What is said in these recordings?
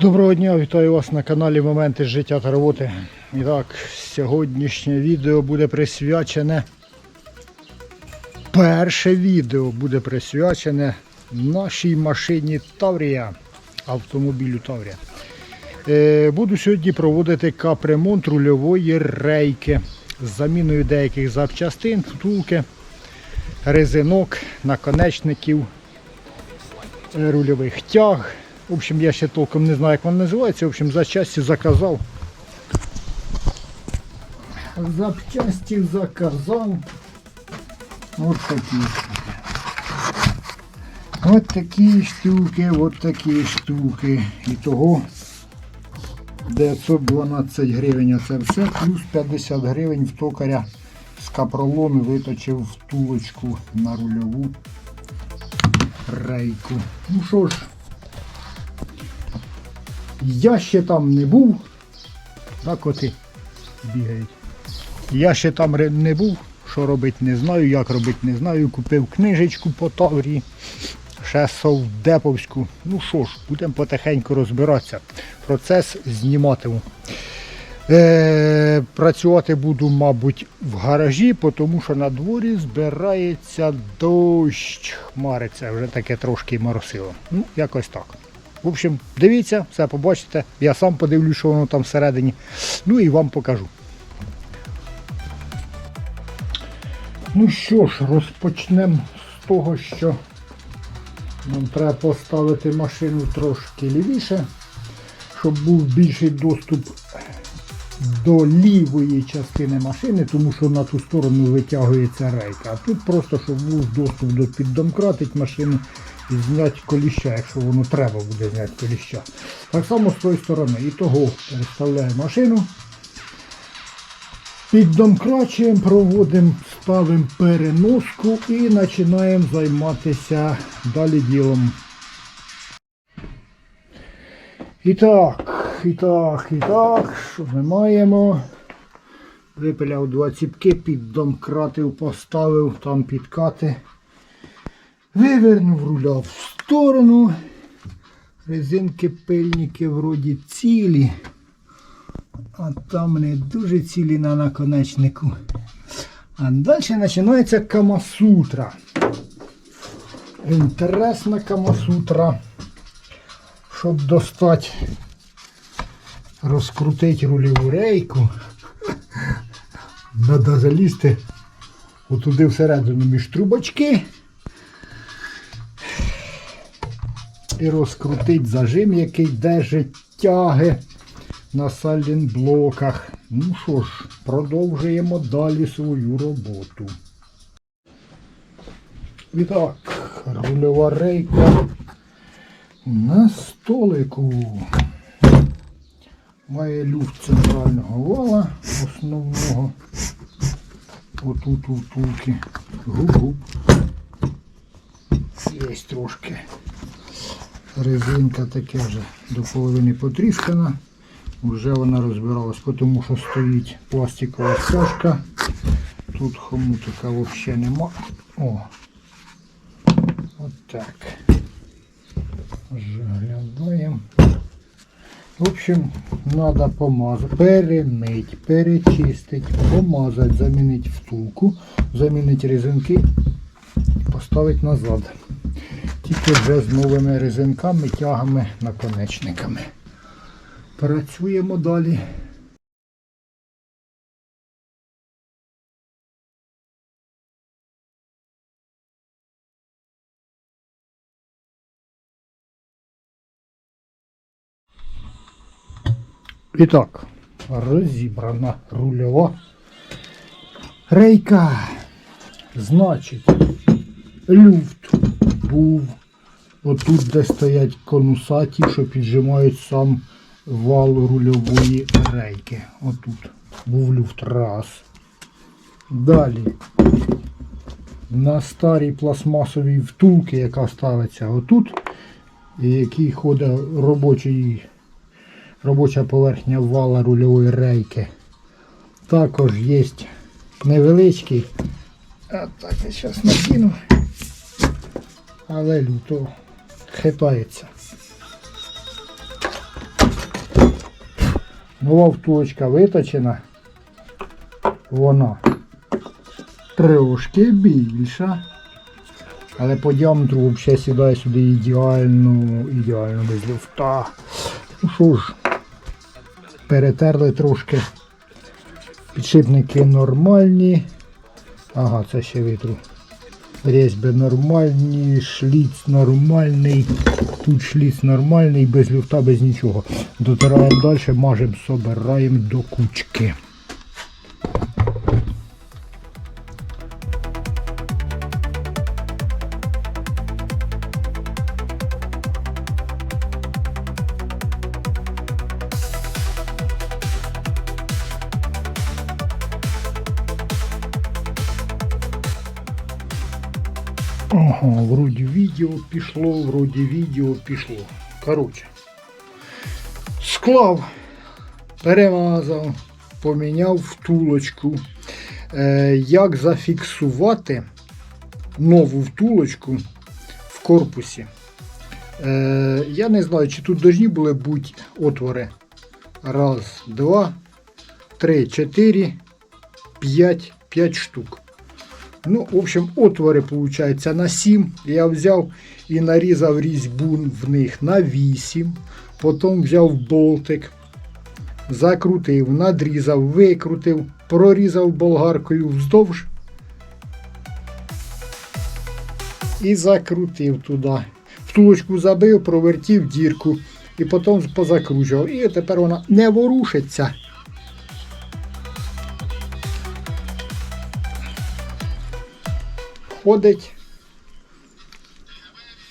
Доброго дня, вітаю вас на каналі Моменти життя та роботи. І так, сьогоднішнє відео буде присвячене. Перше відео буде присвячене нашій машині Таврія, автомобілю Таврія. Е, буду сьогодні проводити капремонт рульової рейки з заміною деяких запчастин, втулки, резинок, наконечників, е, рульових тяг. В общем, я ще толком не знаю, як воно називається. В общем, запчасті заказав. Запчасті заказав. От такі штуки. От такі штуки, от такі штуки. І того 912 гривень. а Це все, плюс 50 гривень в токаря з капролону виточив втулочку на рульову рейку. Ну що ж, я ще там не був. Так коти бігають. Я ще там не був. Що робити не знаю, як робити не знаю. Купив книжечку по Таврії, ще совдеповську. Ну що ж, будемо потихеньку розбиратися. Процес зніматиму. Е, працювати буду, мабуть, в гаражі, тому що на дворі збирається дощ. Хмариться, вже таке трошки моросило. Ну, якось так. В общем, дивіться, все побачите. Я сам подивлюсь, що воно там всередині. Ну і вам покажу. Ну що ж, розпочнемо з того, що нам треба поставити машину трошки лівіше, щоб був більший доступ до лівої частини машини, тому що на ту сторону витягується рейка. А тут просто, щоб був доступ до піддомкратить машину і зняти коліща, якщо воно треба буде зняти коліща. Так само з тої сторони. І того переставляю машину. Піддомкрачуємо, проводимо, ставимо переноску і починаємо займатися далі ділом. І так, і так, і так, що ми маємо? Випиляв два ціпки, піддомкратив, поставив, там підкати. Вивернув руля в сторону. Резинки пильники вроді цілі. А там не дуже цілі на наконечнику. А далі починається Камасутра. Інтересна Камасутра. Щоб достати, розкрутити рульову рейку, треба залізти отуди всередину між трубочки і розкрутити зажим, який держить тяги на сайлентблоках. Ну що ж, продовжуємо далі свою роботу. І так, рульова рейка на столику. Має люфт центрального вала основного. Отут у втулки. Губ-губ. Є трошки. Резинка таке вже до половини потріскана. Вже вона розбиралась, тому що стоїть пластикова стяжка. Тут хомутика взагалі нема. О! От. Заглядаємо. В общем, треба помазати, перемити, перечистити, помазати, замінити втулку, замінити резинки і поставити назад. Тільки вже з новими резинками, тягами, наконечниками. Працюємо далі. І так, розібрана рульова рейка. Значить, люфт був отут, де стоять конусаті, що піджимають сам вал рульової рейки. Отут був люфт раз. Далі на старій пластмасовій втулці, яка ставиться отут, і який ходить робочий, робоча поверхня вала рульової рейки. Також є невеличкий. А так я зараз накину. Але люто хитається. Нова втулочка виточена. Вона трошки більша. Але по діаметру взагалі сідає сюди ідеально, ідеально без люфта. Ну що ж, перетерли трошки. Підшипники нормальні. Ага, це ще витру. Різьби нормальні, шліц нормальний, тут шліц нормальний, без люфта, без нічого. Дотираємо далі, мажемо, собираємо до кучки. Ага, вроді відео пішло, вроді відео пішло. Коротше. Склав, перемазав, поміняв втулочку. Е, як зафіксувати нову втулочку в корпусі? Е, я не знаю, чи тут должні були бути отвори. Раз, два, три, чотири, п'ять, п'ять штук. Ну, в общем, отвори, виходить, на 7. Я взяв і нарізав різьбу в них на 8. Потім взяв болтик, закрутив, надрізав, викрутив, прорізав болгаркою вздовж. І закрутив туди. Втулочку забив, провертів дірку і потім позакручував. І тепер вона не ворушиться. Ходить,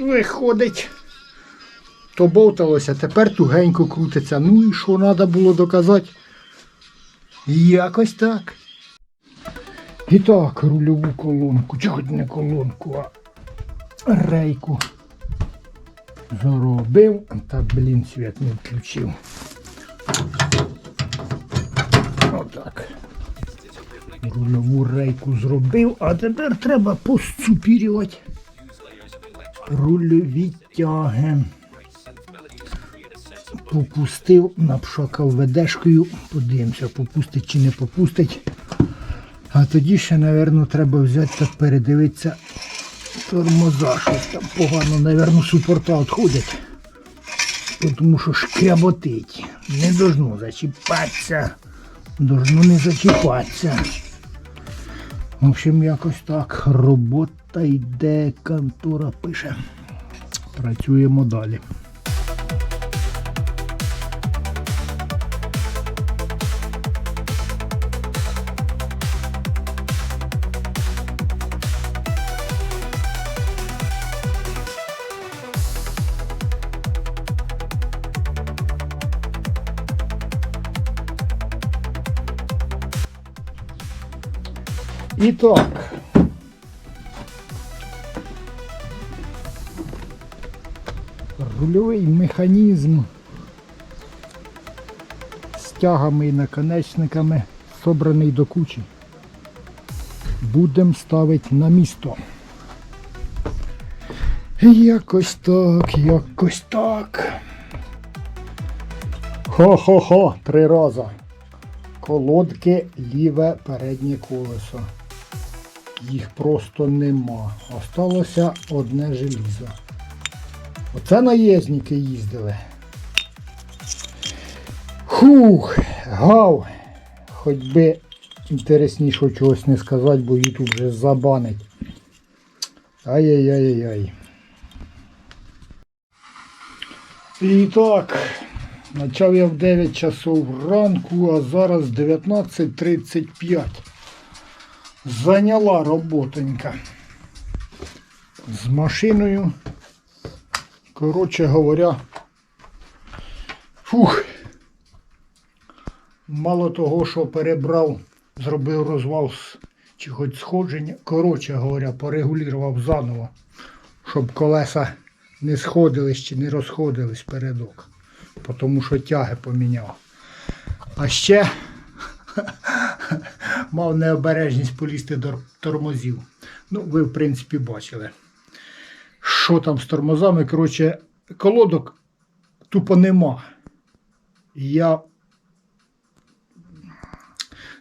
виходить. То бовталося, тепер тугенько крутиться. Ну і що треба було доказати? Якось так. І так, рульову колонку, чого не колонку, а рейку заробив, та блін, світ не включив. Рульову рейку зробив, а тепер треба посцупірювати рульові тяги. Попустив, напшокав ведешкою, подивимося, попустить чи не попустить. А тоді ще, мабуть, треба взяти та передивитися тормоза, щось там погано, мабуть, супорта відходять. Тому що шкряботить. Не должно зачіпатися. Должно не зачіпатися. В общем, якось так. Робота йде, контора пише. Працюємо далі. І так. Рульовий механізм з тягами і наконечниками собраний до кучі. Будемо ставити на місто. Якось так, якось так. Хо-хо-хо, три рази. Колодки ліве переднє колесо. Їх просто нема. Осталося одне желізо. Оце наїзники їздили. Фух, гав. Хоч би інтересніше чогось не сказати, бо Ютуб вже забанить. Ай-яй-яй-яй. І так, почав я в 9 часов ранку, а зараз 19.35. Зайняла роботонька. З машиною. Коротше говоря, фух. Мало того, що перебрав, зробив розвал чи хоч сходження. Коротше говоря, порегулював заново, щоб колеса не сходились чи не розходились передок. Тому що тяги поміняв. А ще мав необережність полізти до тормозів. Ну, ви, в принципі, бачили. Що там з тормозами? Коротше, колодок тупо нема. Я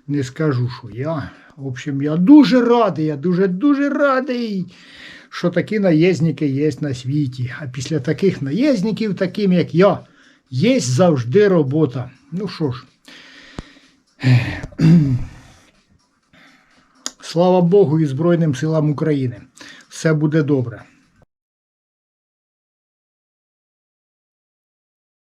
не скажу, що я. В общем, я дуже радий, я дуже-дуже радий, що такі наєзники є на світі. А після таких наєзників, таким як я, є завжди робота. Ну що ж. Слава Богу і Збройним силам України. Все буде добре.